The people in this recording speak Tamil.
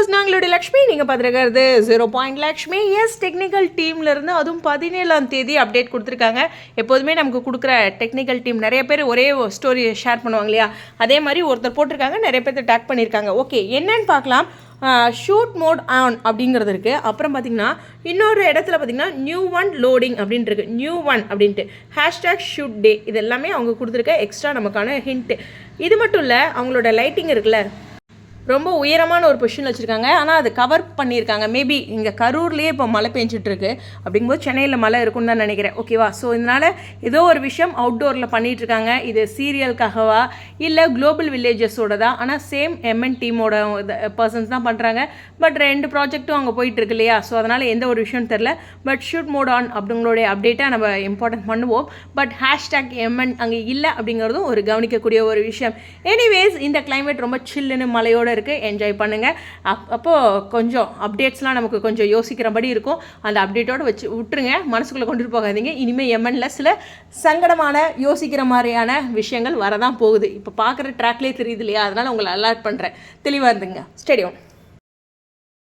வியூவர்ஸ் நாங்களுடைய லக்ஷ்மி நீங்கள் பார்த்துருக்கிறது. Zero point Lakshmi. S technical டீம்லேருந்து அதுவும் பதினேழாம் தேதி அப்டேட் கொடுத்துருக்காங்க. எப்போதுமே நமக்கு கொடுக்குற டெக்னிக்கல் டீம் நிறைய பேர் ஒரே ஸ்டோரி ஷேர் பண்ணுவாங்க இல்லையா? அதே மாதிரி ஒருத்தர் போட்டிருக்காங்க நிறைய பேர்த்த டேக் பண்ணியிருக்காங்க. ஓகே என்னன்னு பார்க்கலாம். ஷூட் மோட் ஆன் அப்படிங்கிறது இருக்குது அப்புறம் பார்த்திங்கன்னா இன்னொரு இடத்துல பார்த்தீங்கன்னா நியூ ஒன் லோடிங் அப்படின்ட்டு இருக்குது நியூ ஒன் அப்படின்ட்டு. ஹேஷ்டேக் ஷூட் டே இது எல்லாமே அவங்க கொடுத்துருக்க எக்ஸ்ட்ரா நமக்கான ஹிண்ட்டு இது மட்டும் இல்லை அவங்களோட லைட்டிங் இருக்குல்ல? ரொம்ப உயரமான ஒரு பொசிஷன் வச்சுருக்காங்க. ஆனால் அது கவர் பண்ணியிருக்காங்க. மேபி இங்கே கரூர்லேயே இப்போ மழை பெஞ்சிட்ருக்கு. அப்படிங்கும்போது சென்னையில் மழை இருக்கும்னு தான் நினைக்கிறேன். ஓகேவா ஸோ இதனால் ஏதோ ஒரு விஷயம் அவுட்டோரில் பண்ணிகிட்ருக்காங்க இது சீரியலுக்காகவா இல்லை குளோபல் வில்லேஜஸோட தான் ஆனால் சேம் எம்என் டீமோட பர்சன்ஸ் தான் பண்ணுறாங்க பட் ரெண்டு ப்ராஜெக்ட்டும் அங்கே போயிட்டுருக்கு இல்லையா? ஸோ அதனால் எந்த ஒரு விஷயம் தெரில பட் ஷூட் மோட் ஆன் அப்படிங்களுடைய அப்டேட்டை நம்ம இம்பார்ட்டன்ட் பண்ணுவோம். பட் ஹேஷ்டேக் எம்என் அங்கே இல்லை அப்படிங்கிறதும் ஒரு கவனிக்கக்கூடிய ஒரு விஷயம். எனிவேஸ் இந்த கிளைமேட் ரொம்ப சில்லுன்னு மழையோடு இருக்குது என்ஜாய் பண்ணுங்கள் அப் அப்போது கொஞ்சம் அப்டேட்ஸ்லாம் நமக்கு கொஞ்சம் யோசிக்கிறபடி இருக்கும். அந்த அப்டேட்டோடு வச்சு விட்டுருங்க. மனசுக்குள்ளே கொண்டுட்டு போகாதீங்க. இனிமேல் எம்என்ல சில சங்கடமான யோசிக்கிற மாதிரியான விஷயங்கள் வரதான் போகுது. இப்போ பார்க்குற ட்ராக்லேயே தெரியுது இல்லையா? அதனால் உங்களை அலர்ட் பண்ணுறேன் தெளிவாக இருந்துங்க. ஸ்டேடியம்